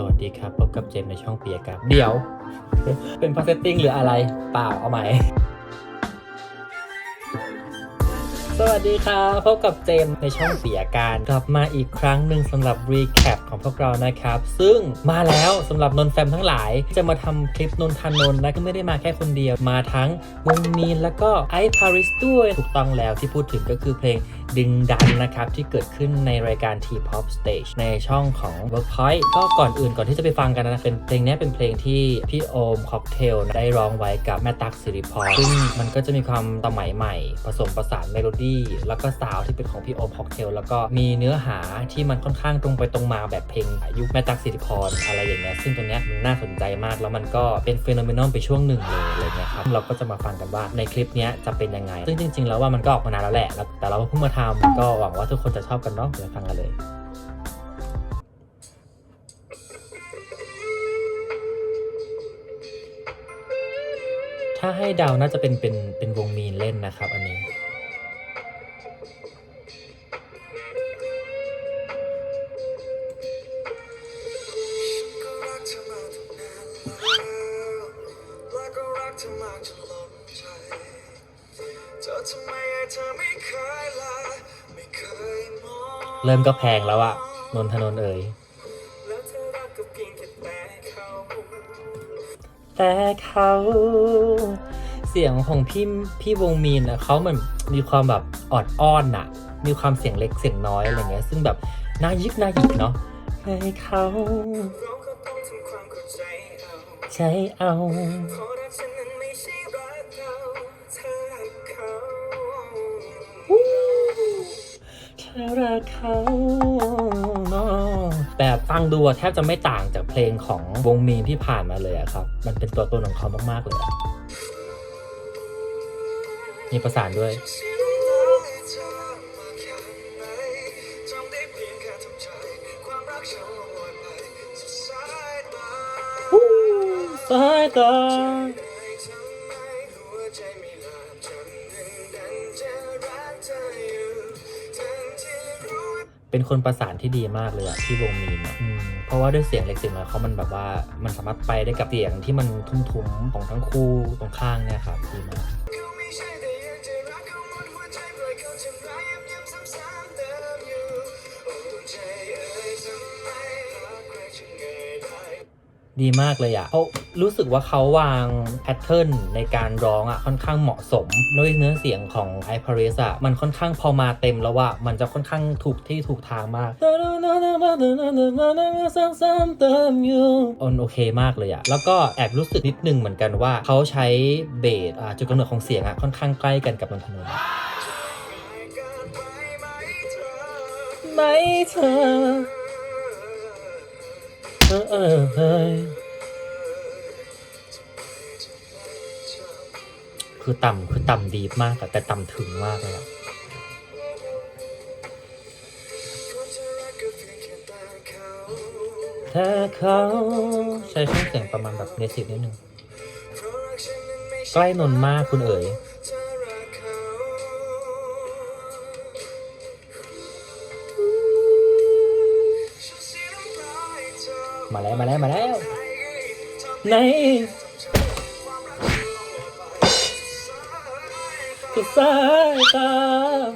สวัสดีครับพบกับเจมในช่องเปียกับ เดี๋ยว เป็นพาสเซตติ้งหรืออะไร เปล่าเอาใหม่ สวัสดีครับพบกับเจมในช่องเสียการกลับมาอีกครั้งหนึ่งสำหรับรีแคปของพวกเรานะครับ ซึ่งมาแล้วสำหรับนนแฟมทั้งหลาย จะมาทำคลิปนนทานนท์และก็ไม่ได้มาแค่คนเดียวมาทั้งวงมีนแล้วก็ไอพาริสด้วยถูกต้องแล้วที่พูดถึงก็คือเพลง ดึงดันนะครับที่เกิดขึ้นในรายการ T-POP Stage ในช่องของ Workpoint ก็ก่อนอื่นก่อนที่จะไปฟังกันนะเป็นเพลงนี้เป็นเพลงที่พี่โอมค็อกเทลได้ร้องไว้กับแม่ตั๊กสิริพรซึ่งมันก็จะมีความสมัยใหม่ ผสมประสานเมโลดี้แล้วก็ซาวที่เป็นของพี่โอมค็อกเทลแล้วก็มีเนื้อหาที่มันค่อนข้างตรงไปตรงมาแบบเพลงยุคแม่ตั๊กสิริพรอะไรอย่างเงี้ยซึ่งตรงเนี้ยมันน่าสนใจมาก แล้วมันก็เป็นเฟโนเมนอลไปช่วงหนึ่งเลยอะไรเงี้ยครับเราก็จะมาฟังกันว่าในคลิปนี้จะเป็นยังไง ซึ่งจริง ๆ แล้วว่ามันก็ออกมานานแล้วแหละแล้วแต่เราเพิ่งมาทำก็หวังว่าทุกคนจะชอบกันเนาะเดี๋ยวฟังกันเลยถ้าให้เดาน่าจะเป็นเป็นเป็นวงมีนเล่นนะครับ อันนี้ เริ่มก็แพงแล้วอะนนทนนเอ่ยแล้วเอ๋ยแต่เขาเสียงของพี่พี่วงมีนอะเขาเหมือนมีความแบบออดอ้อนอะมีความเสียงเล็กเสียงน้อยอะไรเงี้ย ซึ่งแบบน่ายิกน่าหยิกเนาะให้เขาใจเอาใช้เอา รักเขาเนาะแต่ฟังดูอะแทบจะไม่ต่างจากเพลงของวงมีนที่ผ่านมาเลยอะครับ มันเป็นตัวตนของเขามาก ๆ เลยอะมีประสานด้วยเสียน้ำตาให้เธอมากแค่ไหนทำได้เพียงแค่ทำใจความรักฉันลงลอยไปสุดสายตา เธออยู่ทั้งที่รู้เป็นคนประสานที่ดีมากเลยอะที่วงมีนอะอืมเพราะว่าด้วยเสียงเล็กเสียงน้อยเขามันแบบว่ามันสามารถไปได้กับเสียงที่มันทุ้มๆของทั้งคู่ตรงข้างเนี่ยครับดีมาก ดีมากเลยอะเขารู้สึกว่าเขาวางแพทเทิร์นในการร้องอะค่อนข้างเหมาะสมด้วยเนื้อเสียงของไอพาริสอะมันค่อนข้างพอมาเต็มแล้วว่ามันจะค่อนข้างถูกที่ถูกทางมากอนโอเคมากเลยอะแล้วก็แอบรู้สึกนิดนึงเหมือนกันว่าเขาใช้เบสอ่าจุดกำเนิดของเสียงอะค่อนข้างใกล้กันกับนนทนนท์ง่ายเกินไปไหมเธอ คือต่ำคือต่ำดีมากอะแต่ต่ำถึงมากเลยอะถ้าเขาใช้ช่องเสียงประมาณแบบเนสิฟนิดนึง ใกล้นนมากคุณเอ๋ย มาแล้วมาแล้วมาแล้วในในความรักฉันลงไปสุสุดดสายสาย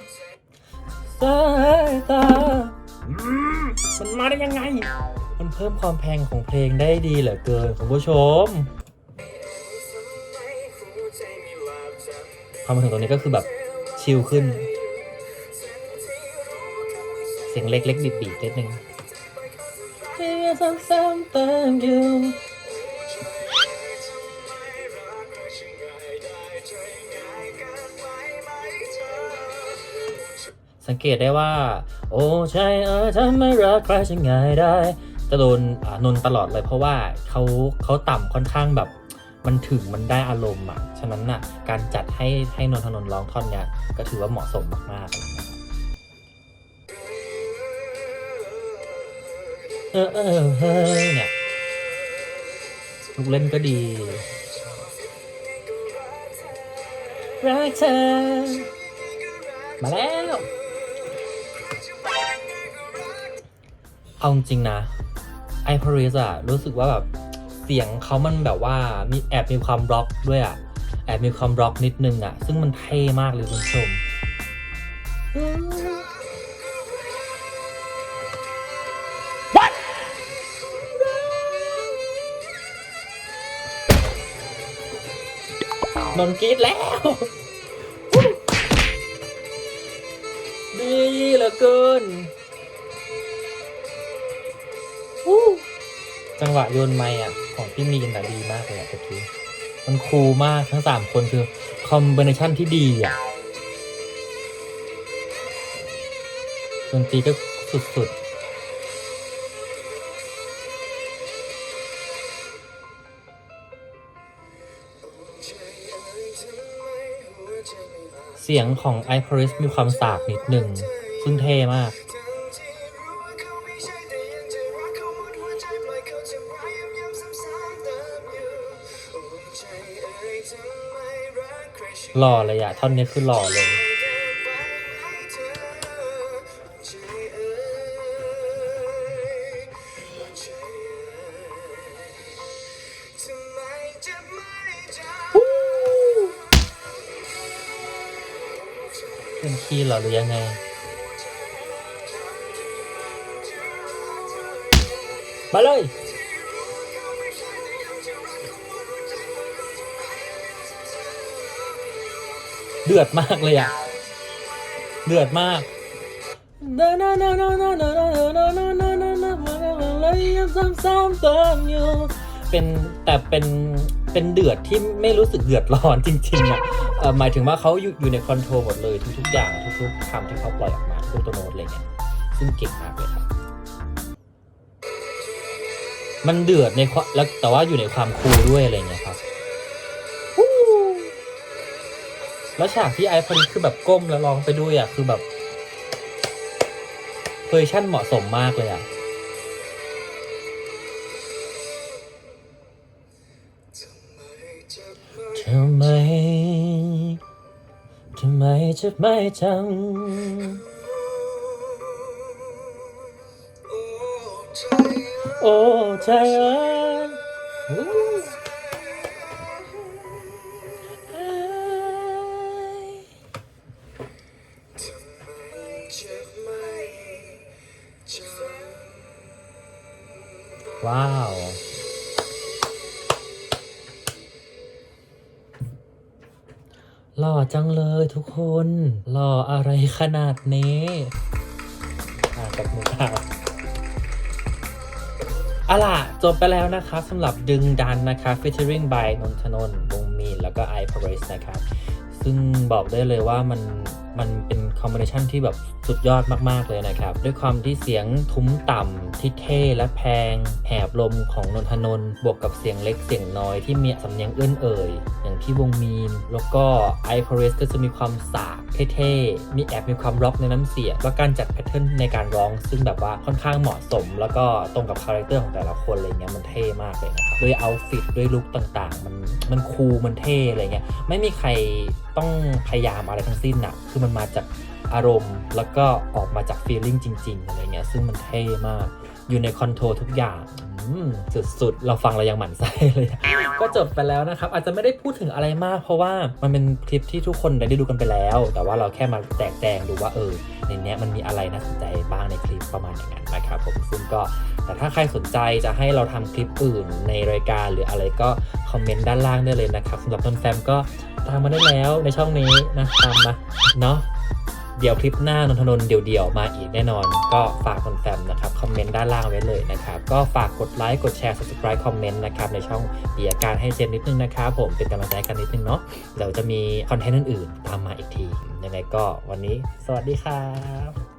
ตาสายตามมันมาได้ยังไง มันเพิ่มความแพงของเพลงได้ดีเหลือเกินคุณผู้ชมพอมาถึงตรงนี้ก็คือแบบชิลขึ้น เสียงเล็กๆ บีบๆนิดนึง ซ้ำๆเติมอยู่สังเกตได้ว่า โอ้ใช่เออทำไม่รักใครจะง่ายได้จะโดนนนตลอดเลยเพราะว่าเขาเขาต่ำค่อนข้างแบบมันถึงมันได้อารมณ์อะ ฉะนั้นน่ะการจัดให้ให้นนทนนร้องท่อนเนี้ยก็ถือว่าเหมาะสมมากๆ เออเออเฮ้ยเนี่ยลูกเล่นก็ดีรักเธอมาแล้ว เอาจริงนะไอพาริสอะรู้สึกว่าแบบเสียงเขามันแบบว่ามีแอบมีความร็อกด้วยอะแอบมีความร็อกนิดนึงอะซึ่งมันเท่มากเลยคุณผู้ชม นนกรีดแล้ว ดีเหลือเกินจังหวะโยนไม้อะ ของพี่มีนอะดีมากเลยอะตะกี้มันคูลมากทั้งสามคนคือคอมบิเนชันที่ดีอะดนตรีก็สุดๆ สียงของไอพ r ริสมีความสากนิดหนึ่ง ซึ่งเท่มาก หล่อเลยอะท่อนนี้คือหล่อเลย เป็นคีย์เหรอหรือยังไง มาเลย เดือดมากเลยอะ เดือดมากเป็นแต่เป็น เป็นเดือดที่ไม่รู้สึกเดือดร้อนจริงๆอะเอ่อหมายถึงว่าเขาอยู่อยู่ในคอนโทรลหมดเลยทุกๆอย่างทุกๆคำที่เขาปล่อยออกมาทุกตัวโน้ตอะไรเงี้ยซึ่งเก่งมากเลยครับมันเดือดในความแล้วแต่ว่าอยู่ในความคูลด้วยอะไรเงี้ยครับแล้วฉากที่ไอพอดีคือแบบก้มแล้วร้องไปด้วยอะคือแบบเวอร์ชั่นเหมาะสมมากเลยอะ ทำไม ทำไมจะไม่จำโอ้ใจเอ้ยอู้เอ้ยว้าว จังเลยทุกคนหล่ออะไรขนาดนี้อ่ากับมือข่าวอะล่ะ จบไปแล้วนะครับสำหรับดึงดันนะคะ featuring by นนทนนท์วงมีนแล้วก็ i p a r i s นะครับ ซึ่งบอกได้เลยว่ามัน มันเป็นคอมบิเนชันที่แบบสุดยอดมากๆเลยนะครับ ด้วยความที่เสียงทุ้มต่ำที่เท่และแพงแหบลมของนนทนนท์บวกกับเสียงเล็กเสียงน้อยที่มีสำเนียงเอื้อนเอ่ย อย่างที่วงมีน แล้วก็ไอพาริสก็จะมีความสากเท่ๆ มีแอบมีความร็อกในน้ำเสียงแล้วการจัดแพทเทิร์นในการร้อง ซึ่งแบบว่าค่อนข้างเหมาะสม แล้วก็ตรงกับคาแรคเตอร์ของแต่ละคนอะไรเงี้ยมันเท่มากเลยนะครับด้วยเอาฟิตด้วยลุคต่างๆ มันมันคูลมันเท่อะไรเงี้ยไม่มีใครต้องพยายามอะไรทั้งสิ้นอะคือมันมาจากอารมณ์แล้วก็ออกมาจากฟีลลิ่งจริง ๆ อะไรเงี้ย ซึ่งมันเท่มาก อยู่ในคอนโทรลทุกอย่างสุดๆ เราฟังเรายังหมั่นไส้เลย ก็จบไปแล้วนะครับ อาจจะไม่ได้พูดถึงอะไรมาก เพราะว่ามันเป็นคลิปที่ทุกคนได้ดูกันไปแล้ว แต่ว่าเราแค่มาแจกแจงดูว่าเออในเนี้ยมันมีอะไรน่าสนใจบ้างในคลิปประมาณอย่างนั้นนะครับผมซึ่งก็แต่ถ้าใครสนใจจะให้เราทำคลิปอื่นในรายการหรืออะไรก็คอมเมนต์ด้านล่างได้เลยนะครับสำหรับต้นแฟมก็ตามมาได้แล้วในช่องนี้นะตามมาเนาะ เดี๋ยวคลิปหน้านนทนนเดี่ยวๆมาอีกแน่นอน ก็ฝากคนแฟมนะครับคอมเมนต์ด้านล่างไว้เลยนะครับ ก็ฝากกดไลค์กดแชร์ subscribe คอมเมนต์นะครับในช่องเปียการให้เจมนิดนึงนะครับผมเป็นกำลังใจกันนิดนึงเนาะเดี๋ยวจะมีคอนเทนต์อื่นๆตามมาอีกทียังไงก็วันนี้ สวัสดีครับ